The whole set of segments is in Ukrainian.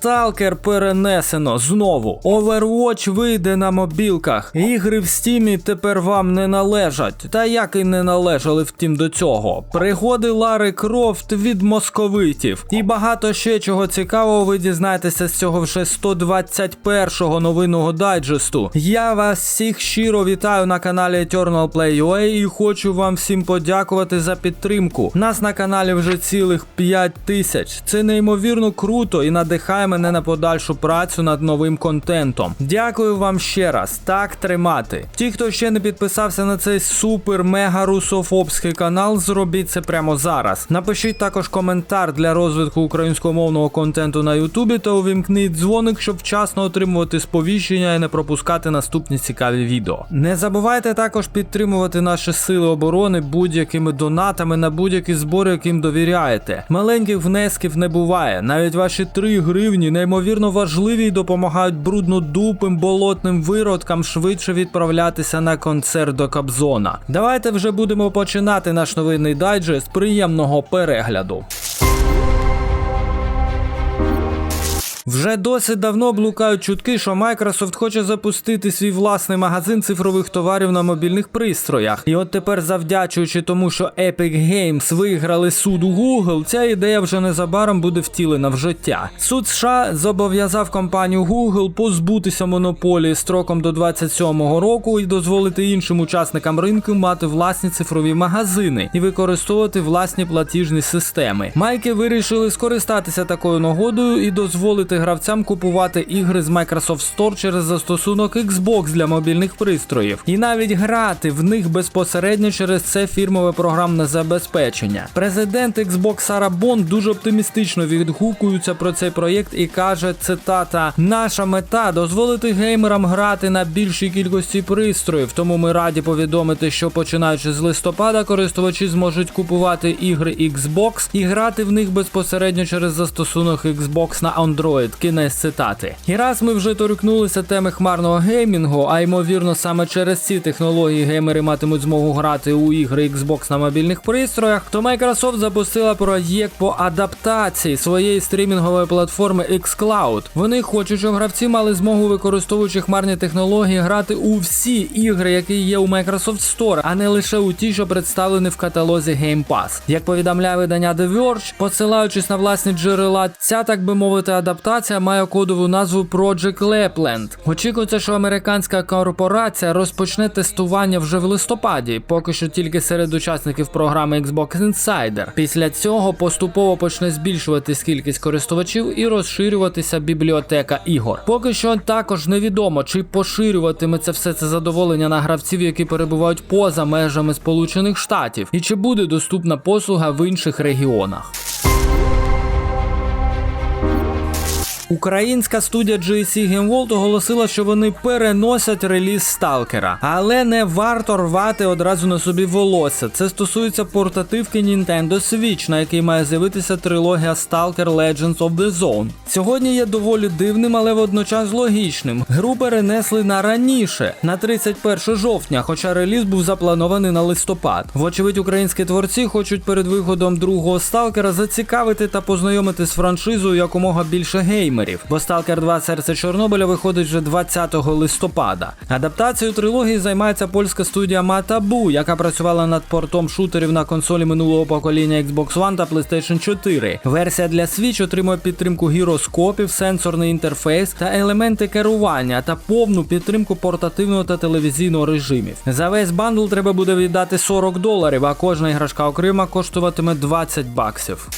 Stalker перенесено знову. Overwatch вийде на мобілках. Ігри в стімі тепер вам не належать. Та як і не належали втім до цього. Пригоди Лари Крофт від московитів. І багато ще чого цікавого ви дізнаєтеся з цього вже 121-го новинного дайджесту. Я вас всіх щиро вітаю на каналі Eternal Play UA і хочу вам всім подякувати за підтримку. Нас на каналі вже цілих 5 тисяч. Це неймовірно круто і надихає мене на подальшу працю над новим контентом. Дякую вам ще раз. Так тримати. Ті, хто ще не підписався на цей супер мега русофобський канал, зробіть це прямо зараз. Напишіть також коментар для розвитку українськомовного контенту на Ютубі та увімкніть дзвоник, щоб вчасно отримувати сповіщення і не пропускати наступні цікаві відео. Не забувайте також підтримувати наші сили оборони будь-якими донатами на будь-які збори, яким довіряєте. Маленьких внесків не буває. Навіть ваші 3 гривні неймовірно важливі і допомагають бруднодупим болотним виродкам швидше відправлятися на концерт до Кобзона. Давайте вже будемо починати наш новинний дайджест. Приємного перегляду. Вже досить давно блукають чутки, що Microsoft хоче запустити свій власний магазин цифрових товарів на мобільних пристроях. І от тепер, завдячуючи тому, що Epic Games виграли суд у Google, ця ідея вже незабаром буде втілена в життя. Суд США зобов'язав компанію Google позбутися монополії строком до 27-го року і дозволити іншим учасникам ринку мати власні цифрові магазини і використовувати власні платіжні системи. Майки вирішили скористатися такою нагодою і дозволити гравцям купувати ігри з Microsoft Store через застосунок Xbox для мобільних пристроїв, і навіть грати в них безпосередньо через це фірмове програмне забезпечення. Президент Xbox Сара Бон дуже оптимістично відгукується про цей проєкт і каже: цитата: Наша мета дозволити геймерам грати на більшій кількості пристроїв. Тому ми раді повідомити, що починаючи з листопада, користувачі зможуть купувати ігри Xbox і грати в них безпосередньо через застосунок Xbox на Android. Кінець цитати. І раз ми вже торкнулися теми хмарного геймінгу, а ймовірно, саме через ці технології геймери матимуть змогу грати у ігри Xbox на мобільних пристроях, то Microsoft запустила проєкт по адаптації своєї стрімінгової платформи xCloud. Вони хочуть, щоб гравці мали змогу, використовуючи хмарні технології, грати у всі ігри, які є у Microsoft Store, а не лише у ті, що представлені в каталозі Game Pass. Як повідомляє видання The Verge, посилаючись на власні джерела, ця так би мовити адаптація має кодову назву Project Lapland. Очікується, що американська корпорація розпочне тестування вже в листопаді, поки що тільки серед учасників програми Xbox Insider. Після цього поступово почне збільшуватись кількість користувачів і розширюватися бібліотека ігор. Поки що також невідомо, чи поширюватиметься все це задоволення на гравців, які перебувають поза межами Сполучених Штатів, і чи буде доступна послуга в інших регіонах. Українська студія GSC Game World оголосила, що вони переносять реліз Сталкера, але не варто рвати одразу на собі волосся. Це стосується портативки Nintendo Switch, на якій має з'явитися трилогія Stalker Legends of the Zone. Сьогодні є доволі дивним, але водночас логічним. Гру перенесли на раніше, на 31 жовтня, хоча реліз був запланований на листопад. Вочевидь, українські творці хочуть перед виходом другого сталкера зацікавити та познайомити з франшизою якомога більше геймерів геймерів, бо Stalker 2 серце Чорнобиля виходить вже 20 листопада. Адаптацією трилогії займається польська студія Matabu, яка працювала над портом шутерів на консолі минулого покоління Xbox One та PlayStation 4. Версія для Switch отримує підтримку гіроскопів, сенсорний інтерфейс та елементи керування та повну підтримку портативного та телевізійного режимів. За весь бандл треба буде віддати 40 доларів, а кожна іграшка окрема коштуватиме 20 баксів.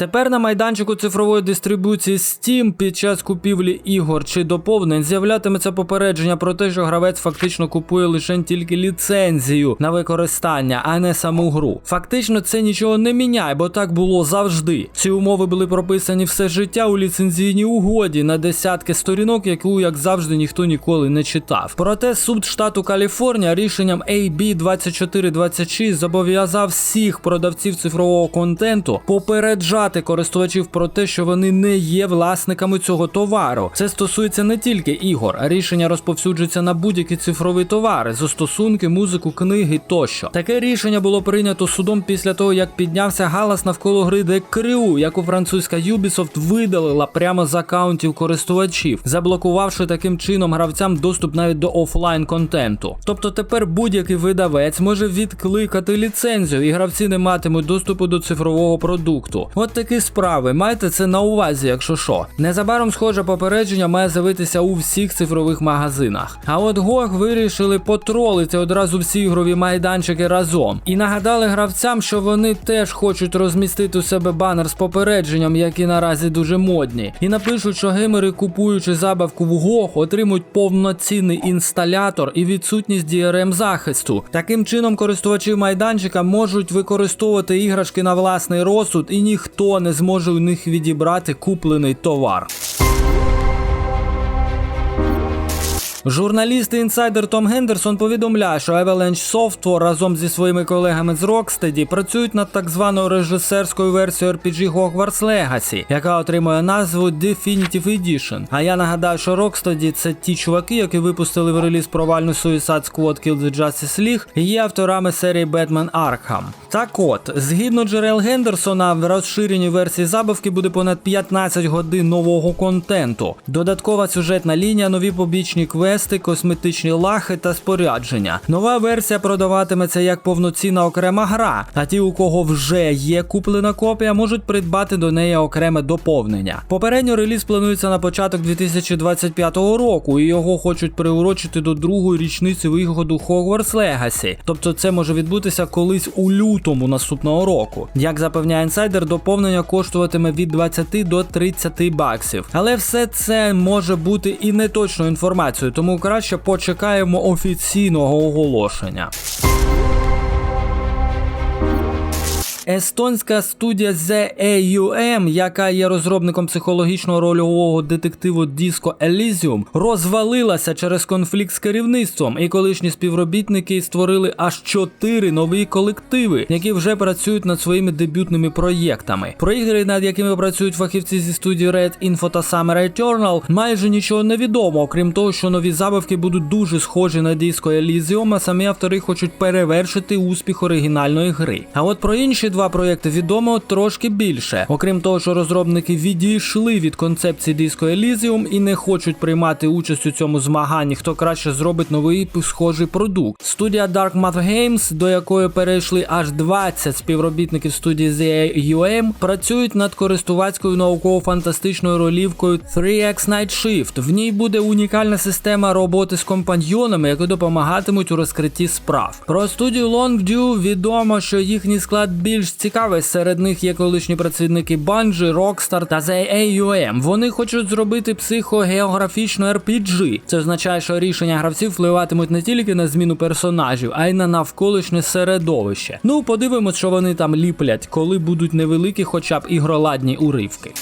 Тепер на майданчику цифрової дистрибуції Steam під час купівлі ігор чи доповнень з'являтиметься попередження про те, що гравець фактично купує лише тільки ліцензію на використання, а не саму гру. Фактично це нічого не міняє, бо так було завжди. Ці умови були прописані все життя у ліцензійній угоді на десятки сторінок, яку, як завжди, ніхто ніколи не читав. Проте суд штату Каліфорнія рішенням AB 2426 зобов'язав всіх продавців цифрового контенту попереджати інформувати користувачів про те, що вони не є власниками цього товару. Це стосується не тільки ігор, рішення розповсюджується на будь-які цифрові товари, застосунки, музику, книги тощо. Таке рішення було прийнято судом після того, як піднявся галас навколо гри Crew, яку французька Ubisoft видалила прямо з акаунтів користувачів, заблокувавши таким чином гравцям доступ навіть до офлайн контенту. Тобто тепер будь-який видавець може відкликати ліцензію, і гравці не матимуть доступу до цифрового продукту. От такі справи. Майте це на увазі, якщо що. Незабаром схоже попередження має з'явитися у всіх цифрових магазинах. А от GOG вирішили потролити одразу всі ігрові майданчики разом і нагадали гравцям, що вони теж хочуть розмістити у себе банер з попередженням, які наразі дуже модні, і напишуть, що геймери, купуючи забавку в GOG, отримують повноцінний інсталятор і відсутність DRM захисту. Таким чином, користувачі майданчика можуть використовувати іграшки на власний розсуд, і ніхто не зможе у них відібрати куплений товар. Журналіст і інсайдер Том Гендерсон повідомляє, що Avalanche Software разом зі своїми колегами з Rocksteady працюють над так званою режисерською версією RPG Hogwarts Legacy, яка отримує назву Definitive Edition. А я нагадаю, що Rocksteady – це ті чуваки, які випустили в реліз провальну Suicide Squad Kill the Justice League і є авторами серії Batman Arkham. Так от, згідно джерел Гендерсона, в розширеній версії забавки буде понад 15 годин нового контенту, додаткова сюжетна лінія, нові побічні квести, косметичні лахи та спорядження. Нова версія продаватиметься як повноцінна окрема гра, а ті, у кого вже є куплена копія, можуть придбати до неї окреме доповнення. Попередньо реліз планується на початок 2025 року, і його хочуть приурочити до другої річниці виходу Hogwarts Legacy. Тобто це може відбутися колись у лютому наступного року. Як запевняє інсайдер, доповнення коштуватиме від 20 до 30 баксів. Але все це може бути і неточною інформацією, тому краще почекаємо офіційного оголошення. Естонська студія The AUM, яка є розробником психологічного рольового детективу Disco Elysium, розвалилася через конфлікт з керівництвом, і колишні співробітники створили аж чотири нові колективи, які вже працюють над своїми дебютними проєктами. Про ігри, над якими працюють фахівці зі студії Red Info та Summer Eternal, майже нічого не відомо, окрім того, що нові забавки будуть дуже схожі на Disco Elysium, а самі автори хочуть перевершити успіх оригінальної гри. А от про інші два проєкти відомо трошки більше. Окрім того, що розробники відійшли від концепції Disco Elysium і не хочуть приймати участь у цьому змаганні, хто краще зробить новий схожий продукт. Студія Dark Matter Games, до якої перейшли аж 20 співробітників студії The UM, працюють над користувацькою науково-фантастичною ролівкою 3X Night Shift. В ній буде унікальна система роботи з компаньйонами, які допомагатимуть у розкритті справ. Про студію Longview відомо, що їхній склад більш цікавий. Серед них є колишні працівники Bungie, Rockstar та ZAUM. AUM. Вони хочуть зробити психогеографічну RPG. Це означає, що рішення гравців впливатимуть не тільки на зміну персонажів, а й на навколишнє середовище. Ну, подивимось, що вони там ліплять, коли будуть невеликі, хоча б ігроладні уривки.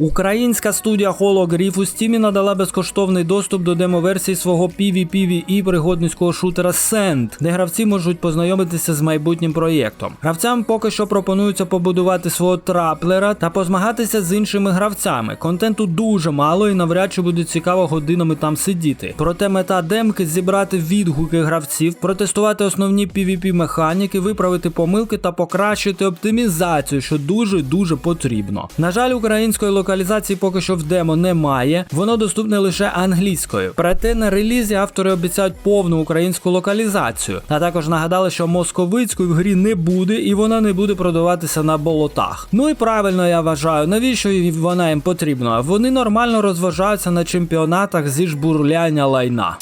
Українська студія Hologram у Steam надала безкоштовний доступ до демоверсії свого PvPvE пригодницького шутера Sand, де гравці можуть познайомитися з майбутнім проєктом. Гравцям поки що пропонується побудувати свого траплера та позмагатися з іншими гравцями. Контенту дуже мало і навряд чи буде цікаво годинами там сидіти. Проте мета демки зібрати відгуки гравців, протестувати основні PvP механіки, виправити помилки та покращити оптимізацію, що дуже дуже потрібно. На жаль, української локалізації поки що в демо немає, воно доступне лише англійською. Проте на релізі автори обіцяють повну українську локалізацію. А також нагадали, що московицької в грі не буде і вона не буде продаватися на болотах. Ну і правильно я вважаю, навіщо вона їм потрібна? Вони нормально розважаються на чемпіонатах зі жбурляння лайна.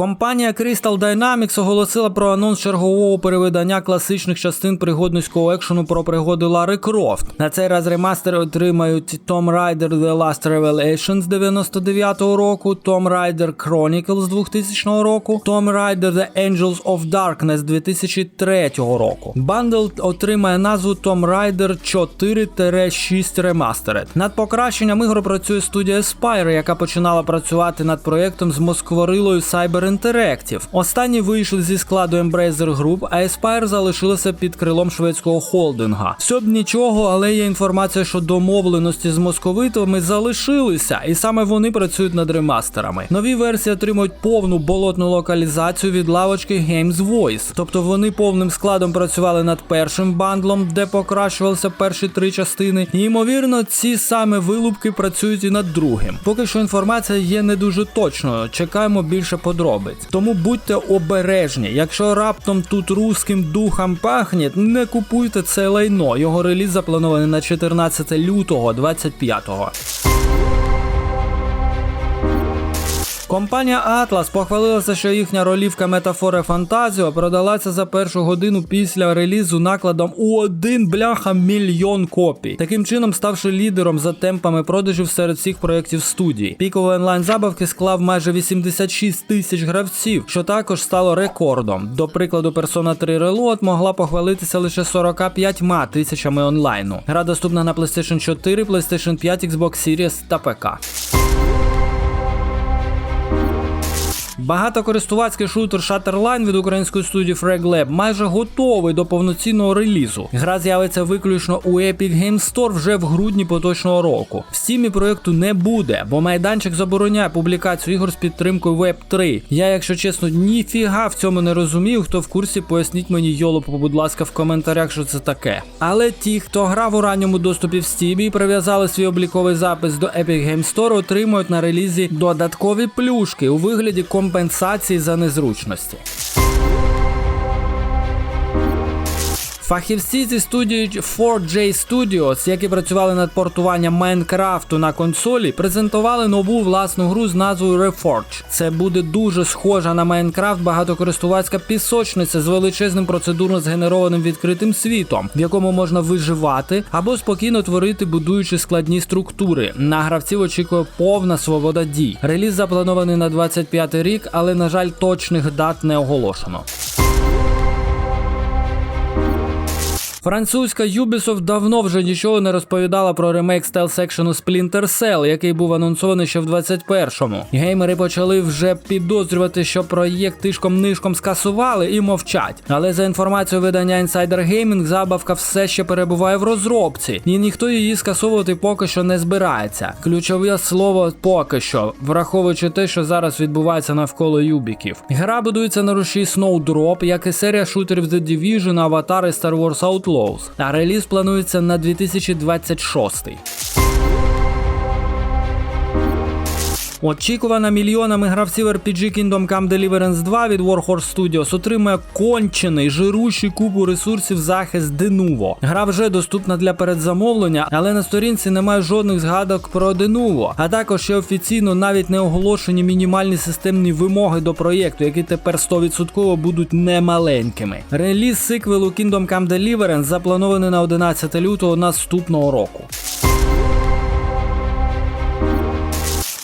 Компанія Crystal Dynamics оголосила про анонс чергового перевидання класичних частин пригодницького екшену про пригоди Лари Крофт. На цей раз ремастери отримають Tomb Raider The Last Revelation з 99-го року, Tomb Raider Chronicles з 2000 року, Tomb Raider The Angels of Darkness з 2003 року. Бандл отримає назву Tomb Raider 4-6 Remastered. Над покращенням ігор працює студія Spire, яка починала працювати над проєктом з москворилою Cyber Interactive. Останні вийшли зі складу Embracer Group, а Aspire залишилася під крилом шведського холдинга. Все б нічого, але є інформація, що домовленості з московитами залишилися, і саме вони працюють над ремастерами. Нові версії отримують повну болотну локалізацію від лавочки Games Voice. Тобто вони повним складом працювали над першим бандлом, де покращувалися перші три частини. І ймовірно, ці саме вилупки працюють і над другим. Поки що інформація є не дуже точною. Чекаємо більше подробиць. Тому будьте обережні. Якщо раптом тут руським духом пахне, не купуйте це лайно. Його реліз запланований на 14 лютого 25-го. Компанія Atlas похвалилася, що їхня ролівка Метафора Фантазіо продалася за першу годину після релізу накладом у один бляха мільйон копій, таким чином ставши лідером за темпами продажів серед всіх проєктів студії. Піковий онлайн забавки склав майже 86 тисяч гравців, що також стало рекордом. До прикладу, Persona 3 Reload могла похвалитися лише 45 тисячами онлайну. Гра доступна на PlayStation 4, PlayStation 5, Xbox Series та ПК. Багатокористувацький шутер Shutterline від української студії Frag Lab майже готовий до повноцінного релізу. Гра з'явиться виключно у Epic Games Store вже в грудні поточного року. В Steam проєкту не буде, бо майданчик забороняє публікацію ігор з підтримкою Web 3. Я, якщо чесно, ніфіга в цьому не розумію. Хто в курсі, поясніть мені йолопу, будь ласка, в коментарях, що це таке. Але ті, хто грав у ранньому доступі в Steam і прив'язали свій обліковий запис до Epic Games Store, отримують на релізі додаткові плюшки у вигляді компенсації за незручності. Фахівці зі студії 4J Studios, які працювали над портуванням Майнкрафту на консолі, презентували нову власну гру з назвою Reforge. Це буде дуже схожа на Майнкрафт багатокористувацька пісочниця з величезним процедурно згенерованим відкритим світом, в якому можна виживати або спокійно творити, будуючи складні структури. На гравців очікує повна свобода дій. Реліз запланований на 25 рік, але на жаль, точних дат не оголошено. Французька Ubisoft давно вже нічого не розповідала про ремейк стелс-екшену Splinter Cell, який був анонсований ще в 21-му. Геймери почали вже підозрювати, що проєкт тишком-нишком скасували і мовчать. Але за інформацією видання Insider Gaming, забавка все ще перебуває в розробці, і ніхто її скасовувати поки що не збирається. Ключове слово поки що, враховуючи те, що зараз відбувається навколо юбіків. Гра будується на руші Snowdrop, як і серія шутерів The Division, Avatar і Star Wars Outlaws. А реліз планується на 2026. Очікувана мільйонами гравців RPG Kingdom Come Deliverance 2 від Warhorse Studios отримує кончений жирущий купу ресурсів захист Denuvo. Гра вже доступна для передзамовлення, але на сторінці немає жодних згадок про Denuvo. А також ще офіційно навіть не оголошені мінімальні системні вимоги до проєкту, які тепер 100% будуть немаленькими. Реліз сиквелу Kingdom Come Deliverance запланований на 11 лютого наступного року.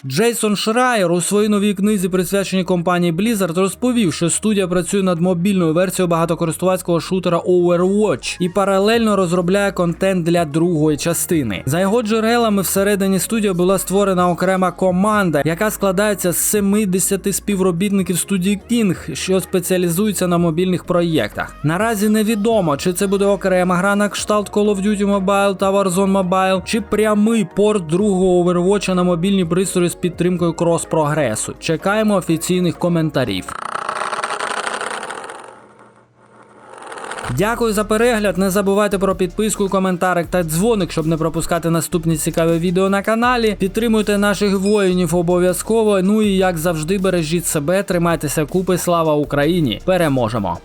Джейсон Шрайер у своїй новій книзі, присвяченій компанії Blizzard, розповів, що студія працює над мобільною версією багатокористувацького шутера Overwatch і паралельно розробляє контент для другої частини. За його джерелами, всередині студії була створена окрема команда, яка складається з 70 співробітників студії King, що спеціалізується на мобільних проєктах. Наразі невідомо, чи це буде окрема гра на кшталт Call of Duty Mobile та Warzone Mobile, чи прямий порт другого Overwatch на мобільні пристрої підтримкою крос-прогресу. Чекаємо офіційних коментарів. Дякую за перегляд. Не забувайте про підписку, коментарик та дзвоник, щоб не пропускати наступні цікаві відео на каналі. Підтримуйте наших воїнів обов'язково. Ну і як завжди, бережіть себе, тримайтеся купи. Слава Україні! Переможемо!